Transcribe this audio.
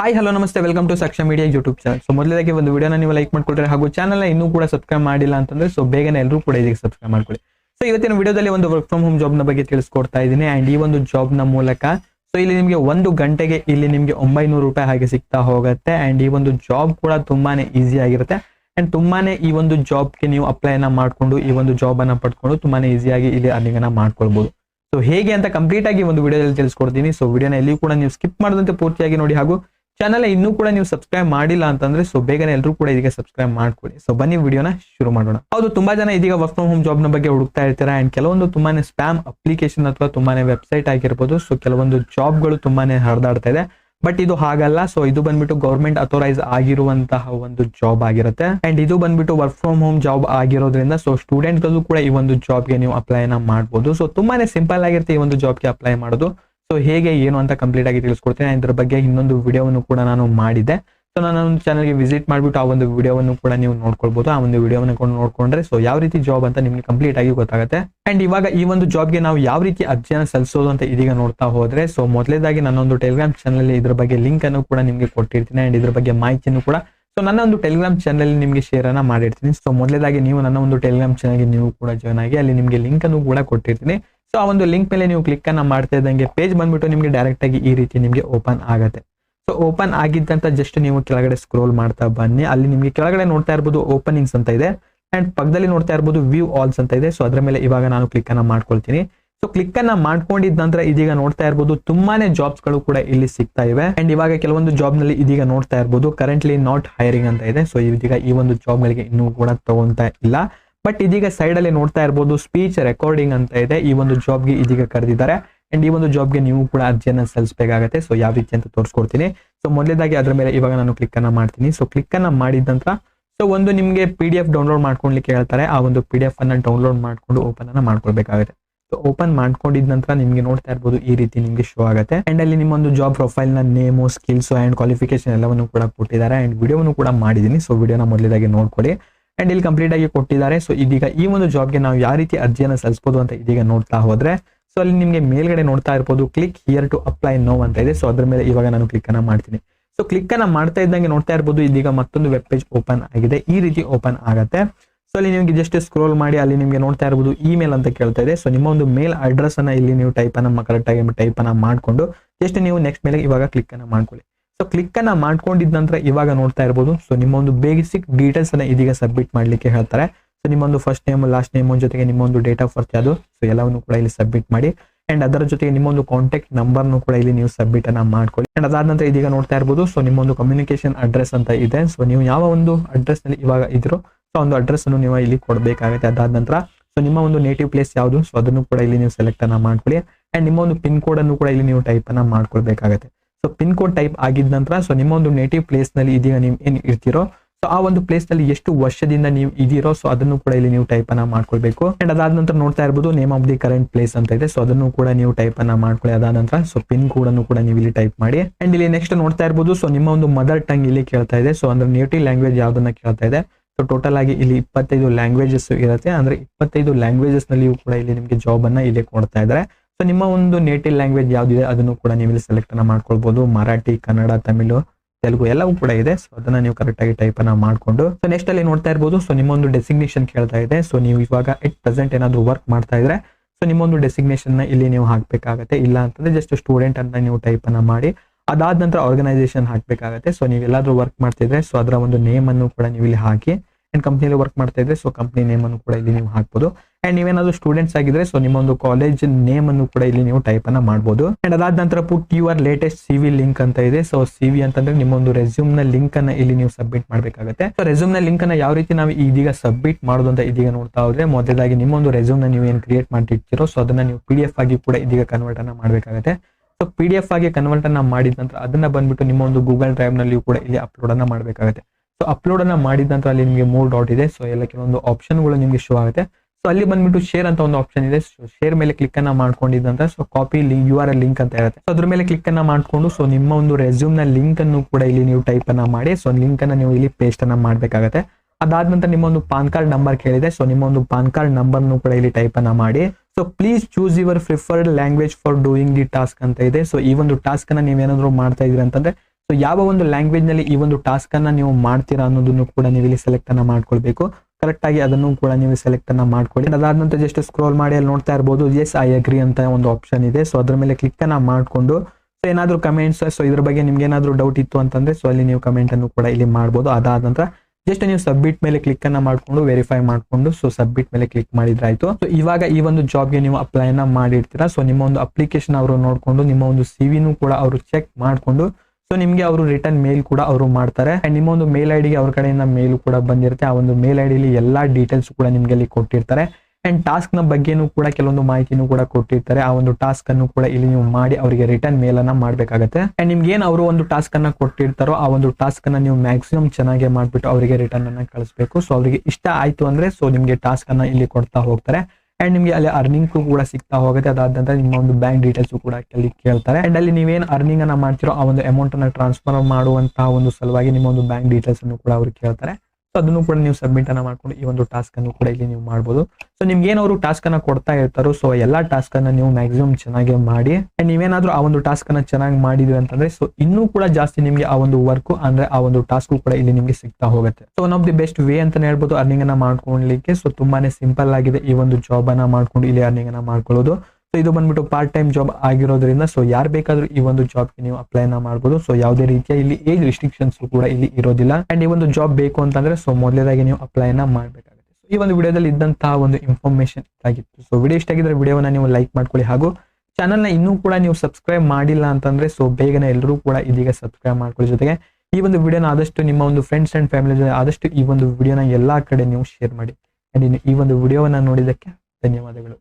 Hi hello ನಮಸ್ತೆ. Welcome to Saksha media YouTube channel so ಮೊದಲಾಗಿ ಒಂದು ವಿಡಿಯೋನ ನೀವು ಲೈಕ್ ಮಾಡ್ಕೊಳ್ರೆ ಹಾಗೂ ಚಾನಲ್ ಇನ್ನೂ ಕೂಡ ಸಬ್ಸ್ಕ್ರೈಬ್ ಮಾಡಿಲ್ಲ ಅಂತಂದ್ರೆ ಸೊ ಬೇಗನೆ ಎಲ್ಲರೂ ಕೂಡ ಇದಕ್ಕೆ ಸಬ್ಸ್ಕ್ರೈಬ್ ಮಾಡ್ಕೊಳ್ಳಿ. ಸೊ ಇವತ್ತಿನ ವಿಡಿಯೋದಲ್ಲಿ ಒಂದು ವರ್ಕ್ ಫ್ರಮ್ ಹೋಮ್ ಜಾಬ್ನ ಬಗ್ಗೆ ತಿಳಿಸ್ಕೊಡ್ತಾ ಇದ್ದೀನಿ. ಅಂಡ್ ಈ ಒಂದು ಜಾಬ್ನ ಮೂಲಕ ಸೊ ಇಲ್ಲಿ ನಿಮಗೆ ಒಂದು ಗಂಟೆಗೆ ಇಲ್ಲಿ ನಿಮಗೆ ಒಂಬೈನೂರು ರೂಪಾಯಿ ಹಾಗೆ ಸಿಗ್ತಾ ಹೋಗುತ್ತೆ. ಅಂಡ್ ಈ ಒಂದು ಜಾಬ್ ಕೂಡ ತುಂಬಾನೇ ಈಸಿ ಆಗಿರುತ್ತೆ. ಅಂಡ್ ತುಂಬಾನೇ ಈ ಒಂದು ಜಾಬ್ಗೆ ನೀವು ಅಪ್ಲೈನ ಮಾಡ್ಕೊಂಡು, ಈ ಒಂದು ಜಾಬನ್ನು ಪಡ್ಕೊಂಡು ತುಂಬಾನೇ ಈಸಿಯಾಗಿ ಇಲ್ಲಿ ಅರ್ನಿಂಗನ್ನು ಮಾಡ್ಕೊಳ್ಬೋದು. ಸೊ ಹೇಗೆ ಅಂತ ಕಂಪ್ಲೀಟ್ ಆಗಿ ಒಂದು ವಿಡಿಯೋದಲ್ಲಿ ತಿಳಿಸ್ಕೊಡ್ತೀನಿ. ಸೊ ವಿಡಿಯೋನ ಎಲ್ಲಿಯೂ ಕೂಡ ನೀವು ಸ್ಕಿಪ್ ಮಾಡದಂತೆ ಪೂರ್ತಿಯಾಗಿ ನೋಡಿ. ಹಾಗೂ ಚಾನಲ್ ಇನ್ನೂ ಕೂಡ ನೀವು ಸಬ್ಸ್ಕ್ರೈಬ್ ಮಾಡಿಲ್ಲ ಅಂತಂದ್ರೆ ಸೊ ಬೇಗನೆ ಎಲ್ಲರೂ ಕೂಡ ಇದೀಗ ಸಬ್ಸ್ಕ್ರೈಬ್ ಮಾಡ್ಕೊಡಿ. ಸೊ ಬನ್ನಿ ವಿಡಿಯೋನ ಶುರು ಮಾಡೋಣ. ಹೌದು, ತುಂಬಾ ಜನ ಇದೀಗ ವರ್ಕ್ ಫ್ರಮ್ ಹೋಮ್ ಜಾಬ್ನ ಬಗ್ಗೆ ಹುಡುಕ್ತಾ ಇರ್ತಾರೆ ಅಂಡ್ ಕೆಲವೊಂದು ತುಂಬಾನೇ ಸ್ಪ್ಯಾಮ್ ಅಪ್ಲಿಕೇಶನ್ ಅಥವಾ ತುಂಬಾನೇ ವೆಬ್ಸೈಟ್ ಆಗಿರ್ಬೋದು. ಸೊ ಕೆಲವೊಂದು ಜಾಬ್ಗಳು ತುಂಬಾನೇ ಹರಿದಾಡ್ತಾ ಇದೆ. ಬಟ್ ಇದು ಹಾಗಲ್ಲ. ಸೊ ಇದು ಬಂದ್ಬಿಟ್ಟು ಗೌರ್ಮೆಂಟ್ ಅಥೋರೈಸ್ ಆಗಿರುವಂತಹ ಒಂದು ಜಾಬ್ ಆಗಿರುತ್ತೆ. ಅಂಡ್ ಇದು ಬಂದ್ಬಿಟ್ಟು ವರ್ಕ್ ಫ್ರಮ್ ಹೋಮ್ ಜಾಬ್ ಆಗಿರೋದ್ರಿಂದ ಸೊ ಸ್ಟೂಡೆಂಟ್ಗಳು ಕೂಡ ಈ ಒಂದು ಜಾಬ್ಗೆ ನೀವು ಅಪ್ಲೈನ ಮಾಡಬಹುದು ಸೊ ತುಂಬಾನೇ ಸಿಂಪಲ್ ಆಗಿರುತ್ತೆ ಈ ಒಂದು ಜಾಬ್ಗೆ ಅಪ್ಲೈ ಮಾಡೋದು. ಸೊ ಹೇಗೆ, ಏನು ಅಂತ ಕಂಪ್ಲೀಟ್ ಆಗಿ ತಿಳಿಸ್ಕೊಡ್ತೀನಿ. ಇದ್ರ ಬಗ್ಗೆ ಇನ್ನೊಂದು ವಿಡಿಯೋವನ್ನು ಕೂಡ ನಾನು ಮಾಡಿದ್ದೆ. ಸೊ ನಾನು ಒಂದು ಚಾನಲ್ಗೆ ವಿಸಿಟ್ ಮಾಡಿಬಿಟ್ಟು ಆ ಒಂದು ವಿಡಿಯೋವನ್ನು ಕೂಡ ನೀವು ನೋಡ್ಕೊಳ್ಬಹುದು ಆ ಒಂದು ವಿಡಿಯೋವನ್ನು ಕೂಡ ನೋಡ್ಕೊಂಡ್ರೆ ಸೊ ಯಾವ ರೀತಿ ಜಾಬ್ ಅಂತ ನಿಮ್ಗೆ ಕಂಪ್ಲೀಟ್ ಆಗಿ ಗೊತ್ತಾಗುತ್ತೆ. ಅಂಡ್ ಇವಾಗ ಈ ಒಂದು ಜಾಬ್ಗೆ ನಾವು ಯಾವ ರೀತಿ ಅರ್ಜಿಯನ್ನು ಸಲ್ಲಿಸೋದು ಅಂತ ಇದೀಗ ನೋಡ್ತಾ ಹೋದ್ರೆ ಸೊ ಮೊದಲೇದಾಗಿ ನನ್ನೊಂದು ಟೆಲಿಗ್ರಾಮ್ ಚಾನಲ್ ಇದ್ರ ಬಗ್ಗೆ ಲಿಂಕ್ ಅನ್ನು ಕೂಡ ನಿಮ್ಗೆ ಕೊಟ್ಟಿರ್ತೀನಿ. ಅಂಡ್ ಇದ್ರ ಬಗ್ಗೆ ಮಾಹಿತಿಯನ್ನು ಕೂಡ ಸೊ ನನ್ನ ಒಂದು ಟೆಲಿಗ್ರಾಮ್ ಚಾನಲ್ ನಿಮಗೆ ಶೇರ್ ಅನ್ನ ಮಾಡಿರ್ತೀನಿ. ಸೊ ಮೊದಲೇದಾಗಿ ನೀವು ನನ್ನ ಒಂದು ಟೆಲಿಗ್ರಾಮ್ ಚಾನಲ್ಗೆ ನೀವು ಕೂಡ ಜಾಯ್ನ್ ಆಗಿ ಅಲ್ಲಿ ನಿಮಗೆ ಲಿಂಕ್ ಅನ್ನು ಕೂಡ ಕೊಟ್ಟಿರ್ತೀನಿ. ಸೊ ಆ ಒಂದು ಲಿಂಕ್ ಮೇಲೆ ನೀವು ಕ್ಲಿಕ್ ಅನ್ನ ಮಾಡ್ತಾ ಇದ್ದಂಗೆ ಪೇಜ್ ಬಂದ್ಬಿಟ್ಟು ನಿಮಗೆ ಡೈರೆಕ್ಟ್ ಆಗಿ ಈ ರೀತಿ ನಿಮಗೆ ಓಪನ್ ಆಗುತ್ತೆ. ಸೊ ಓಪನ್ ಆಗಿದ್ದಂತ ಜಸ್ಟ್ ನೀವು ಕೆಳಗಡೆ ಸ್ಕ್ರೋಲ್ ಮಾಡ್ತಾ ಬನ್ನಿ. ಅಲ್ಲಿ ನಿಮಗೆ ಕೆಳಗಡೆ ನೋಡ್ತಾ ಇರ್ಬೋದು ಓಪನಿಂಗ್ಸ್ ಅಂತ ಇದೆ. ಅಂಡ್ ಪಕ್ಕದಲ್ಲಿ ನೋಡ್ತಾ ಇರ್ಬೋದು ವ್ಯೂ ಆಲ್ಸ್ ಅಂತ ಇದೆ. ಸೊ ಅದರ ಮೇಲೆ ಇವಾಗ ನಾನು ಕ್ಲಿಕ್ ಅನ್ನ ಮಾಡ್ಕೊಳ್ತೀನಿ. ಸೊ ಕ್ಲಿಕ್ ಅನ್ನ ಮಾಡ್ಕೊಂಡಿದ್ದ ನಂತರ ಇದೀಗ ನೋಡ್ತಾ ಇರ್ಬೋದು ತುಂಬಾನೇ ಜಾಬ್ಸ್ಗಳು ಕೂಡ ಇಲ್ಲಿ ಸಿಗ್ತಾ ಇವೆ. ಅಂಡ್ ಇವಾಗ ಕೆಲವೊಂದು ಜಾಬ್ನಲ್ಲಿ ಇದೀಗ ನೋಡ್ತಾ ಇರ್ಬೋದು ಕರೆಂಟ್ಲಿ ನಾಟ್ ಹೈರಿಂಗ್ ಅಂತ ಇದೆ. ಸೊ ಇದೀಗ ಈ ಒಂದು ಜಾಬ್ ಗಳಿಗೆ ಇನ್ನೂ ಕೂಡ ತಗೊಂತಾ ಇಲ್ಲ. ಬಟ್ ಇದೀಗ ಸೈಡ್ ಅಲ್ಲಿ ನೋಡ್ತಾ ಇರ್ಬೋದು ಸ್ಪೀಚ್ ರೆಕಾರ್ಡಿಂಗ್ ಅಂತ ಇದೆ. ಈ ಒಂದು ಜಾಬ್ಗೆ ಇದೀಗ ಕರೆದಿದ್ದಾರೆ. ಅಂಡ್ ಈ ಒಂದು ಜಾಬ್ಗೆ ನೀವು ಕೂಡ ಅರ್ಜಿಯನ್ನು ಸಲ್ಲಿಸಬೇಕಾಗತ್ತೆ. ಸೊ ಯಾವ ರೀತಿ ಅಂತ ತೋರಿಸ್ಕೊಡ್ತೀನಿ. ಸೊ ಮೊದಲೇದಾಗಿ ಅದ್ರ ಮೇಲೆ ಇವಾಗ ನಾನು ಕ್ಲಿಕ್ ಅನ್ನ ಮಾಡ್ತೀನಿ. ಸೊ ಕ್ಲಿಕ್ ಅನ್ನ ಮಾಡಿದ ನಂತರ ಸೊ ಒಂದು ನಿಮಗೆ ಪಿ ಡಿ ಎಫ್ ಡೌನ್ಲೋಡ್ ಮಾಡ್ಕೊಳ್ಲಿಕ್ಕೆ ಹೇಳ್ತಾರೆ. ಆ ಒಂದು ಪಿ ಡಿ ಎಫ್ ಅನ್ನ ಡೌನ್ಲೋಡ್ ಮಾಡ್ಕೊಂಡು ಓಪನ್ ಅನ್ನ ಮಾಡ್ಕೊಳ್ಬೇಕಾಗುತ್ತೆ. ಸೊ ಓಪನ್ ಮಾಡ್ಕೊಂಡಿದ ನಂತರ ನಿಮ್ಗೆ ನೋಡ್ತಾ ಇರ್ಬೋದು ಈ ರೀತಿ ನಿಮಗೆ ಶೋ ಆಗುತ್ತೆ. ಅಂಡ್ ಅಲ್ಲಿ ನಿಮ್ಮ ಒಂದು ಜಾಬ್ ಪ್ರೊಫೈಲ್ನ ನೇಮು ಸ್ಕಿಲ್ಸ್ ಅಂಡ್ ಕ್ವಾಲಿಫಿಕೇಶನ್ ಎಲ್ಲವನ್ನು ಕೂಡ ಕೊಟ್ಟಿದ್ದಾರೆ. ಅಂಡ್ ವಿಡಿಯೋನು ಕೂಡ ಮಾಡಿದೀನಿ ಸೊ ವಿಡಿಯೋನ ಮೊದಲೇದಾಗಿ ನೋಡ್ಕೊಳ್ಳಿ. ಅಂಡ್ ಇಲ್ಲಿ ಕಂಪ್ಲೀಟ್ ಆಗಿ ಕೊಟ್ಟಿದ್ದಾರೆ. ಸೊ ಇದೀಗ ಈ ಒಂದು ಜಾಬ್ಗೆ ನಾವು ಯಾವ ರೀತಿ ಅರ್ಜಿಯನ್ನು ಸಲ್ಲಿಸಬಹುದು ಅಂತ ಇದೀಗ ನೋಡ್ತಾ ಹೋದ್ರೆ ಸೊ ಅಲ್ಲಿ ನಿಮಗೆ ಮೇಲ್ಗಡೆ ನೋಡ್ತಾ ಇರ್ಬೋದು click here to apply now ಅಂತ ಇದೆ. ಸೊ ಅದ್ರ ಮೇಲೆ ಇವಾಗ ನಾನು ಕ್ಲಿಕ್ ಅನ್ನ ಮಾಡ್ತೀನಿ. ಸೊ ಕ್ಲಿಕ್ ಅನ್ನ ಮಾಡ್ತಾ ಇದ್ದಂಗೆ ನೋಡ್ತಾ ಇರ್ಬೋದು, ಇದೀಗ ಮತ್ತೊಂದು ವೆಬ್ ಪೇಜ್ ಓಪನ್ ಆಗಿದೆ. ಈ ರೀತಿ ಓಪನ್ ಆಗುತ್ತೆ. ಸೊ ಅಲ್ಲಿ ನಿಮಗೆ ಜಸ್ಟ್ ಸ್ಕ್ರೋಲ್ ಮಾಡಿ, ಅಲ್ಲಿ ನಿಮಗೆ ನೋಡ್ತಾ ಇರ್ಬೋದು ಇಮೇಲ್ ಅಂತ ಕೇಳ್ತಾ ಇದೆ. ಸೊ ನಿಮ್ಮ ಒಂದು ಮೇಲ್ ಅಡ್ರೆಸ್ ಅನ್ನ ಇಲ್ಲಿ ನೀವು ಟೈಪ್ ಅನ್ನ ಕರೆಕ್ಟ್ ಆಗಿ ಟೈಪ್ ಅನ್ನ ಮಾಡ್ಕೊಂಡು ಜಸ್ಟ್ ನೀವು ನೆಕ್ಸ್ಟ್ ಮೇಲೆ ಇವಾಗ ಕ್ಲಿಕ್ ಅನ್ನ ಮಾಡ್ಕೊಳ್ಳಿ. ಸೊ ಕ್ಲಿಕ್ ಅನ್ನ ಮಾಡ್ಕೊಂಡಿದ ನಂತರ ಇವಾಗ ನೋಡ್ತಾ ಇರ್ಬೋದು. ಸೊ ನಿಮ್ಮ ಒಂದು ಬೇಸಿಕ್ ಡೀಟೇಲ್ಸ್ ಅನ್ನ ಇದೀಗ ಸಬ್ಮಿಟ್ ಮಾಡ್ಲಿಕ್ಕೆ ಹೇಳ್ತಾರೆ. ಸೊ ನಿಮ್ಮೊಂದು ಫಸ್ಟ್ ನೇಮ್ ಲಾಸ್ಟ್ ನೇಮ್ ಜೊತೆಗೆ ನಿಮ್ಮೊಂದು ಡೇಟ್ ಆಫ್ ಬರ್ತ್ ಯಾವುದು? ಸೊ ಎಲ್ಲವನ್ನು ಕೂಡ ಇಲ್ಲಿ ಸಬ್ಮಿಟ್ ಮಾಡಿ. ಅಂಡ್ ಅದರ ಜೊತೆಗೆ ನಿಮ್ಮೊಂದು ಕಾಂಟ್ಯಾಕ್ಟ್ ನಂಬರ್ನು ಕೂಡ ಇಲ್ಲಿ ನೀವು ಸಬ್ಮಿಟ್ ಅನ್ನ ಮಾಡ್ಕೊಳ್ಳಿ. ಅಂಡ್ ಅದಾದ ನಂತರ ಇದೀಗ ನೋಡ್ತಾ ಇರ್ಬೋದು. ಸೊ ನಿಮ್ಮೊಂದು ಕಮ್ಯುನಿಕೇಶನ್ ಅಡ್ರೆಸ್ ಅಂತ ಇದೆ. ಸೊ ನೀವು ಯಾವ ಒಂದು ಅಡ್ರೆಸ್ನಲ್ಲಿ ಇವಾಗ ಇದ್ರು ಸೊ ಒಂದು ಅಡ್ರೆಸ್ ಅನ್ನು ನೀವು ಇಲ್ಲಿ ಕೊಡಬೇಕಾಗುತ್ತೆ. ಅದಾದ ನಂತರ ಸೊ ನಿಮ್ಮ ಒಂದು ನೇಟಿವ್ ಪ್ಲೇಸ್ ಯಾವುದು? ಸೊ ಅದನ್ನು ಕೂಡ ಇಲ್ಲಿ ನೀವು ಸೆಲೆಕ್ಟ್ ಅನ್ನ ಮಾಡ್ಕೊಳ್ಳಿ. ಅಂಡ್ ನಿಮ್ಮ ಒಂದು ಪಿನ್ ಕೋಡ್ ಅನ್ನು ಕೂಡ ಇಲ್ಲಿ ನೀವು ಟೈಪ್ ಅನ್ನ ಮಾಡ್ಕೊಳ್ಬೇಕಾಗುತ್ತೆ. ಸೊ ಪಿನ್ ಕೋಡ್ ಟೈಪ್ ಆಗಿದ ನಂತರ ಸೊ ನಿಮ್ಮ ಒಂದು ನೇಟಿವ್ ಪ್ಲೇಸ್ನಲ್ಲಿ ಇದೀಗ ನೀವು ಏನ್ ಇರ್ತೀರೋ ಸೊ ಆ ಒಂದು ಪ್ಲೇಸ್ನಲ್ಲಿ ಎಷ್ಟು ವರ್ಷದಿಂದ ನೀವು ಇದೀರೋ ಸೊ ಅದನ್ನು ಕೂಡ ಇಲ್ಲಿ ನೀವು ಟೈಪ್ ಅನ್ನ ಮಾಡ್ಕೊಳ್ಬೇಕು. ಅಂಡ್ ಅದಾದ ನಂತರ ನೋಡ್ತಾ ಇರ್ಬೋದು name of the current place ಅಂತ ಇದೆ. ಸೊ ಅದನ್ನು ಕೂಡ ನೀವು ಟೈಪ್ ಅನ್ನ ಮಾಡ್ಕೊಳ್ಳಿ ಅದಾದ ನಂತರ ಸೊ ಪಿನ್ ಕೋಡ್ ಅನ್ನು ಕೂಡ ನೀವು ಇಲ್ಲಿ ಟೈಪ್ ಮಾಡಿ. ಅಂಡ್ ಇಲ್ಲಿ ನೆಕ್ಸ್ಟ್ ನೋಡ್ತಾ ಇರ್ಬೋದು ಸೊ ನಿಮ್ಮ ಒಂದು ಮದರ್ ಟಂಗ್ ಇಲ್ಲಿ ಕೇಳ್ತಾ ಇದೆ. ಸೊ ಅಂದ್ರೆ ನೇಟಿವ್ ಲ್ಯಾಂಗ್ವೇಜ್ ಯಾವ್ದನ್ನ ಕೇಳ್ತಾ ಇದೆ. ಸೊ ಟೋಟಲ್ ಆಗಿ ಇಲ್ಲಿ ಇಪ್ಪತ್ತೈದು ಲ್ಯಾಂಗ್ವೇಜಸ್ ಇರುತ್ತೆ. ಅಂದ್ರೆ ಇಪ್ಪತ್ತೈದು ಲ್ಯಾಂಗ್ವೇಜಸ್ ನಲ್ಲಿಯೂ ಕೂಡ ಇಲ್ಲಿ ನಿಮಗೆ ಜಾಬ್ ಅನ್ನ ಇಲ್ಲಿ ಕೊಡ್ತಾ ಇದ್ದಾರೆ. ಸೊ ನಿಮ್ಮ ಒಂದು ನೇಟಿವ್ ಲ್ಯಾಂಗ್ವೇಜ್ ಯಾವ್ದಿದೆ, ಅದನ್ನು ಕೂಡ ನೀವು ಇಲ್ಲಿ ಸೆಲೆಕ್ಟ್ ಅನ್ನ ಮಾಡ್ಕೊಳ್ಬಹುದು ಮರಾಠಿ, ಕನ್ನಡ, ತಮಿಳು, ತೆಲುಗು ಎಲ್ಲವೂ ಕೂಡ ಇದೆ. ಸೊ ಅದನ್ನ ನೀವು ಕರೆಕ್ಟ್ ಆಗಿ ಟೈಪ್ ಅನ್ನ ಮಾಡ್ಕೊಂಡು ಸೊ ನೆಕ್ಸ್ಟ್ ಅಲ್ಲಿ ನೋಡ್ತಾ ಇರ್ಬೋದು. ಸೊ ನಿಮ್ಮ ಒಂದು ಡೆಸಿಗ್ನೇಷನ್ ಕೇಳ್ತಾ ಇದೆ. ಸೊ ನೀವು ಇವಾಗ ಎಟ್ ಪ್ರೆಸೆಂಟ್ ಏನಾದ್ರು ವರ್ಕ್ ಮಾಡ್ತಾ ಇದ್ರೆ ಸೊ ನಿಮ್ಮೊಂದು ಡೆಸಿಗ್ನೇಷನ್ನ ಇಲ್ಲಿ ನೀವು ಹಾಕ್ಬೇಕಾಗತ್ತೆ. ಇಲ್ಲ ಅಂತಂದ್ರೆ ಜಸ್ಟ್ ಸ್ಟೂಡೆಂಟ್ ಅಂತ ನೀವು ಟೈಪ್ ಅನ್ನ ಮಾಡಿ, ಅದಾದ ನಂತರ ಆರ್ಗನೈಸೇಷನ್ ಹಾಕ್ಬೇಕಾಗತ್ತೆ. ಸೊ ನೀವು ಎಲ್ಲಾದ್ರೂ ವರ್ಕ್ ಮಾಡ್ತಿದ್ರೆ ಸೊ ಅದರ ಒಂದು ನೇಮ್ ಅನ್ನು ಕೂಡ ನೀವು ಇಲ್ಲಿ ಹಾಕಿ ಅಂಡ್ ಕಂಪ್ನಿಯಲ್ಲಿ ವರ್ಕ್ ಮಾಡ್ತಾ ಇದ್ರೆ ಸೊ ಕಂಪ್ನಿ ನೇಮ್ ಅನ್ನು ಕೂಡ ಇಲ್ಲಿ ನೀವು ಹಾಕ್ಬೋದು. ಅಂಡ್ ನೀವೇನಾದ್ರು ಸ್ಟೂಡೆಂಟ್ಸ್ ಆಗಿದ್ರೆ ಸೊ ನಿಮ್ಮ ಒಂದು ಕಾಲೇಜ್ ನೇಮ್ ಅನ್ನು ಕೂಡ ಇಲ್ಲಿ ನೀವು ಟೈಪ್ ಅನ್ನ ಮಾಡಬಹುದು ಅಂಡ್ ಅದಾದ ನಂತರ put your latest C V link ಅಂತ ಇದೆ. ಸೊ ಸಿ ವಿ ಅಂತಂದ್ರೆ ನಿಮ್ಮ ಒಂದು ರೆಸ್ಯೂಮ್ನ ಲಿಂಕ್ ಅನ್ನ ಇಲ್ಲಿ ನೀವು ಸಬ್ಮಿಟ್ ಮಾಡಬೇಕಾಗುತ್ತೆ. ಸೊ ರೆಸ್ಯೂಮ್ನ ಲಿಂಕ್ ಅನ್ನ ಯಾವ ರೀತಿ ನಾವು ಇದೀಗ ಸಬ್ಮಿಟ್ ಮಾಡೋದು ಅಂತ ಇದೀಗ ನೋಡ್ತಾ ಹೋದ್ರೆ, ಮೊದಲಾಗಿ ನಿಮ್ಮ ಒಂದು ರೆಸ್ಯೂಮ್ನ ನೀವು ಏನು ಕ್ರಿಯೇಟ್ ಮಾಡಿರ್ತೀರೋ ಸೊ ಅದನ್ನ ನೀವು ಪಿ ಆಗಿ ಕೂಡ ಇದೀಗ ಕನ್ವರ್ಟ್ ಅನ್ನ ಮಾಡಬೇಕಾಗುತ್ತೆ. ಸೊ ಪಿ ಡಿ ಎಫ್ ಆಗಿ ಕನ್ವರ್ಟ್ ಅನ್ನ ಮಾಡಿದ ನಂತರ ಅದನ್ನ ಬಂದ್ಬಿಟ್ಟು ನಿಮ್ಮ ಒಂದು ಗೂಗಲ್ ಡ್ರೈವ್ ನಲ್ಲಿಯೂ ಕೂಡ ಇಲ್ಲಿ ಅಪ್ಲೋಡ್ ಅನ್ನ ಮಾಡಬೇಕಾಗುತ್ತೆ. ಸೊ ಅಪ್ಲೋಡ್ ಅನ್ನ ಮಾಡಿದ ನಂತರ ಅಲ್ಲಿ ನಿಮಗೆ ಮೂರ್ ಡಾಟ್ ಇದೆ. ಸೊ ಎಲ್ಲ ಕೆಲವೊಂದು ಆಪ್ಷನ್ಗಳು ನಿಮಗೆ ಶೋ ಆಗುತ್ತೆ. ಸೊ ಅಲ್ಲಿ ಬಂದ್ಬಿಟ್ಟು ಶೇರ್ ಅಂತ ಒಂದು ಆಪ್ಷನ್ ಇದೆ. ಶೇರ್ ಮೇಲೆ ಕ್ಲಿಕ್ ಅನ್ನ ಮಾಡ್ಕೊಂಡಿದ್ದಂತ so copy U R link ಅಂತ ಇರುತ್ತೆ. ಸೊ ಅದ್ರ ಮೇಲೆ ಕ್ಲಿಕ್ ಅನ್ನ ಮಾಡ್ಕೊಂಡು ಸೊ ನಿಮ್ಮ ಒಂದು ರೆಸ್ಯೂಮ್ನ ಲಿಂಕ್ ಅನ್ನು ಕೂಡ ಇಲ್ಲಿ ನೀವು ಟೈಪ್ ಅನ್ನ ಮಾಡಿ ಸೊ ಲಿಂಕ್ ಅನ್ನ ನೀವು ಇಲ್ಲಿ ಪೇಸ್ಟ್ ಅನ್ನ ಮಾಡ್ಬೇಕಾಗತ್ತೆ. ಅದಾದ ನಂತರ ನಿಮ್ಮ ಒಂದು ಪಾನ್ ಕಾರ್ಡ್ ನಂಬರ್ ಕೇಳಿದೆ. ಸೊ ನಿಮ್ಮ ಒಂದು ಪಾನ್ ಕಾರ್ಡ್ ನಂಬರ್ ಕೂಡ ಇಲ್ಲಿ ಟೈಪ್ ಅನ್ನ ಮಾಡಿ. So please choose your preferred language for doing the task ಅಂತ ಇದೆ. ಸೊ ಈ ಒಂದು ಟಾಸ್ಕ್ ಅನ್ನ ನೀವೇನಾದ್ರು ಮಾಡ್ತಾ ಇದ್ರಿ ಅಂತಂದ್ರೆ ಸೊ ಯಾವ ಒಂದು ಲ್ಯಾಂಗ್ವೇಜ್ನಲ್ಲಿ ಈ ಒಂದು ಟಾಸ್ಕ್ ಅನ್ನ ನೀವು ಮಾಡ್ತೀರಾ ಅನ್ನೋದನ್ನು ಕೂಡ ನೀವು ಇಲ್ಲಿ ಸೆಲೆಕ್ಟ್ ಅನ್ನ ಮಾಡ್ಕೊಳ್ಬೇಕು. ಕರೆಕ್ಟ್ ಆಗಿ ಅದನ್ನು ಕೂಡ ನೀವು ಸೆಲೆಕ್ಟ್ ಅನ್ನ ಮಾಡ್ಕೊಳ್ಳಿ. ಅದಾದ ನಂತರ ಜಸ್ಟ್ ಸ್ಕ್ರೋಲ್ ಮಾಡಿ ಅಲ್ಲಿ ನೋಡ್ತಾ ಇರ್ಬೋದು ಎಸ್ ಐ ಅಗ್ರಿ ಅಂತ ಒಂದು ಆಪ್ಷನ್ ಇದೆ. ಸೊ ಅದ್ರ ಮೇಲೆ ಕ್ಲಿಕ್ ಅನ್ನ ಮಾಡ್ಕೊಂಡು ಸೊ ಏನಾದರೂ ಕಮೆಂಟ್ಸ್ ಸೊ ಇದ್ರ ಬಗ್ಗೆ ನಿಮ್ಗೆ ಏನಾದರೂ ಡೌಟ್ ಇತ್ತು ಅಂತಂದ್ರೆ ಸೊ ಅಲ್ಲಿ ನೀವು ಕಮೆಂಟ್ ಅನ್ನು ಕೂಡ ಇಲ್ಲಿ ಮಾಡಬಹುದು ಅದಾದ ನಂತರ ಜಸ್ಟ್ ನೀವು ಸಬ್ಮಿಟ್ ಮೇಲೆ ಕ್ಲಿಕ್ ಅನ್ನ ಮಾಡ್ಕೊಂಡು ವೆರಿಫೈ ಮಾಡ್ಕೊಂಡು ಸೊ ಸಬ್ಮಿಟ್ ಮೇಲೆ ಕ್ಲಿಕ್ ಮಾಡಿದ್ರೆ ಆಯ್ತು. ಸೊ ಇವಾಗ ಈ ಒಂದು ಜಾಬ್ಗೆ ನೀವು ಅಪ್ಲೈ ಅಪ್ಲೈನ ಮಾಡಿರ್ತೀರಾ. ಸೊ ನಿಮ್ಮ ಒಂದು ಅಪ್ಲಿಕೇಶನ್ ಅವರು ನೋಡ್ಕೊಂಡು, ನಿಮ್ಮ ಒಂದು ಸಿವಿನೂ ಕೂಡ ಅವರು ಚೆಕ್ ಮಾಡ್ಕೊಂಡು ಸೊ ನಿಮ್ಗೆ ಅವರು ರಿಟರ್ನ್ ಮೇಲ್ ಕೂಡ ಅವರು ಮಾಡ್ತಾರೆ. ಅಂಡ್ ನಿಮ್ಮ ಒಂದು ಮೇಲ್ ಐಡಿಗೆ ಅವ್ರ ಕಡೆಯಿಂದ ಮೇಲ್ ಕೂಡ ಬಂದಿರುತ್ತೆ. ಆ ಒಂದು ಮೇಲ್ ಐಡಿಲಿ ಎಲ್ಲಾ ಡೀಟೇಲ್ಸ್ ಕೂಡ ನಿಮ್ಗೆ ಅಲ್ಲಿ ಕೊಟ್ಟಿರ್ತಾರೆ. ಅಂಡ್ ಟಾಸ್ಕ್ನ ಬಗ್ಗೆನೂ ಕೂಡ ಕೆಲವೊಂದು ಮಾಹಿತಿನೂ ಕೂಡ ಕೊಟ್ಟಿರ್ತಾರೆ. ಆ ಒಂದು ಟಾಸ್ಕ್ ಅನ್ನು ಕೂಡ ಇಲ್ಲಿ ನೀವು ಮಾಡಿ ಅವರಿಗೆ ರಿಟರ್ನ್ ಮೇಲ್ ಅನ್ನ ಮಾಡಬೇಕಾಗುತ್ತೆ. ಅಂಡ್ ನಿಮ್ಗೆ ಏನ್ ಅವರು ಒಂದು ಟಾಸ್ಕ್ ಅನ್ನ ಕೊಟ್ಟಿರ್ತಾರೋ ಆ ಒಂದು ಟಾಸ್ಕ್ ಅನ್ನ ನೀವು ಮ್ಯಾಕ್ಸಿಮಮ್ ಚೆನ್ನಾಗಿ ಮಾಡ್ಬಿಟ್ಟು ಅವರಿಗೆ ರಿಟರ್ನ್ ಅನ್ನ ಕಳಿಸ್ಬೇಕು. ಸೊ ಅವರಿಗೆ ಇಷ್ಟ ಆಯ್ತು ಅಂದ್ರೆ ಸೊ ನಿಮ್ಗೆ ಟಾಸ್ಕ್ ಅನ್ನ ಇಲ್ಲಿ ಕೊಡ್ತಾ ಹೋಗ್ತಾರೆ. ಅಂಡ್ ನಿಮಗೆ ಅಲ್ಲಿ ಅರ್ನಿಂಗ್ ಕೂಡ ಸಿಗ್ತಾ ಹೋಗುತ್ತೆ. ಅದಾದ ನಿಮ್ಮ ಒಂದು ಬ್ಯಾಂಕ್ ಡೀಟೇಲ್ಸ್ ಕೂಡ ಅಲ್ಲಿ ಕೇಳ್ತಾರೆ. ಅಂಡ್ ಅಲ್ಲಿ ನೀವೇನು ಅರ್ನಿಂಗ್ ಅನ್ನ ಮಾಡ್ತಿರೋ ಆ ಒಂದು ಅಮೌಂಟ್ ಅನ್ನ ಟ್ರಾನ್ಸ್ಫರ್ ಮಾಡುವಂತಹ ಒಂದು ಸಲುವಾಗಿ ನಿಮ್ಮ ಒಂದು ಬ್ಯಾಂಕ್ ಡೀಟೇಲ್ಸ್ ಅನ್ನು ಕೂಡ ಅವ್ರು ಕೇಳ್ತಾರೆ. ಸೊ ಅದನ್ನು ಕೂಡ ನೀವು ಸಬ್ಮಿಟ್ ಅನ್ನ ಮಾಡ್ಕೊಂಡು ಈ ಒಂದು ಟಾಸ್ಕ್ ಅನ್ನು ಕೂಡ ಇಲ್ಲಿ ನೀವು ಮಾಡಬಹುದು ಸೊ ನಿಮ್ಗೆ ಏನವರು ಟಾಸ್ಕ್ ಅನ್ನ ಕೊಡ್ತಾ ಇರ್ತಾರೋ ಸೊ ಎಲ್ಲಾ ಟಾಸ್ಕ್ ಅನ್ನ ನೀವು ಮ್ಯಾಕ್ಸಿಮಮ್ ಚೆನ್ನಾಗಿ ಮಾಡಿ. ಅಂಡ್ ನೀವೇನಾದ್ರೂ ಆ ಒಂದು ಟಾಸ್ಕ್ ಅನ್ನ ಚೆನ್ನಾಗಿ ಮಾಡಿದ್ವಿ ಅಂತಂದ್ರೆ ಸೊ ಇನ್ನೂ ಕೂಡ ಜಾಸ್ತಿ ನಿಮ್ಗೆ ಆ ಒಂದು ವರ್ಕ್ ಅಂದ್ರೆ ಆ ಒಂದು ಟಾಸ್ಕ್ ಕೂಡ ಇಲ್ಲಿ ನಿಮ್ಗೆ ಸಿಗ್ತಾ ಹೋಗುತ್ತೆ. So one of the best way ಅಂತ ಹೇಳ್ಬೋದು ಅರ್ನಿಂಗ್ ಅನ್ನ ಮಾಡ್ಕೊಳ್ಲಿಕ್ಕೆ ಸೊ ತುಂಬಾನೇ ಸಿಂಪಲ್ ಆಗಿದೆ ಈ ಒಂದು ಜಾಬ್ ಅನ್ನ ಮಾಡ್ಕೊಂಡು ಇಲ್ಲಿ ಅರ್ನಿಂಗ್ ಅನ್ನ ಮಾಡ್ಕೊಳ್ಳೋದು. ಸೊ ಇದು ಬಂದ್ಬಿಟ್ಟು ಪಾರ್ಟ್ ಟೈಮ್ ಜಾಬ್ ಆಗಿರೋದ್ರಿಂದ ಸೊ ಯಾರು ಬೇಕಾದ್ರೂ ಈ ಒಂದು ಜಾಬ್ಗೆ ನೀವು ಅಪ್ಲೈನ ಮಾಡ್ಬೋದು. ಸೊ ಯಾವುದೇ ರೀತಿಯ ಇಲ್ಲಿ ಏಜ್ ರಿಸ್ಟ್ರಿಕ್ಷನ್ಸ್ ಕೂಡ ಇಲ್ಲಿ ಇರೋದಿಲ್ಲ. ಅಂಡ್ ಈ ಒಂದು ಜಾಬ್ ಬೇಕು ಅಂತಂದ್ರೆ ಸೊ ಮೊದಲೇದಾಗಿ ನೀವು ಅಪ್ಲೈನ ಮಾಡಬೇಕಾಗುತ್ತೆ. ಈ ಒಂದು ವಿಡಿಯೋದಲ್ಲಿ ಇದ್ದಂತಹ ಒಂದು ಇನ್ಫಾರ್ಮೇಶನ್ ಆಗಿತ್ತು ಸೊ ವಿಡಿಯೋ ಇಷ್ಟ ಆಗಿದ್ರೆ ವಿಡಿಯೋನ ನೀವು ಲೈಕ್ ಮಾಡ್ಕೊಳ್ಳಿ. ಹಾಗೂ ಚಾನಲ್ನ ಇನ್ನೂ ಕೂಡ ನೀವು ಸಬ್ಸ್ಕ್ರೈಬ್ ಮಾಡಿಲ್ಲ ಅಂತಂದ್ರೆ ಸೊ ಬೇಗನೆ ಎಲ್ಲರೂ ಕೂಡ ಇದೀಗ ಸಬ್ಸ್ಕ್ರೈಬ್ ಮಾಡ್ಕೊಳ್ಳಿ. ಜೊತೆಗೆ ಈ ಒಂದು ವಿಡಿಯೋನ ಆದಷ್ಟು ನಿಮ್ಮ ಒಂದು ಫ್ರೆಂಡ್ಸ್ ಅಂಡ್ ಫ್ಯಾಮಿಲಿ ಜೊತೆ ಆದಷ್ಟು ಈ ಒಂದು ವಿಡಿಯೋನ ಎಲ್ಲಾ ಕಡೆ ನೀವು ಶೇರ್ ಮಾಡಿ. ಅಂಡ್ ಈ ಒಂದು ವಿಡಿಯೋವನ್ನ ನೋಡಿದ್ದಕ್ಕೆ ಧನ್ಯವಾದಗಳು.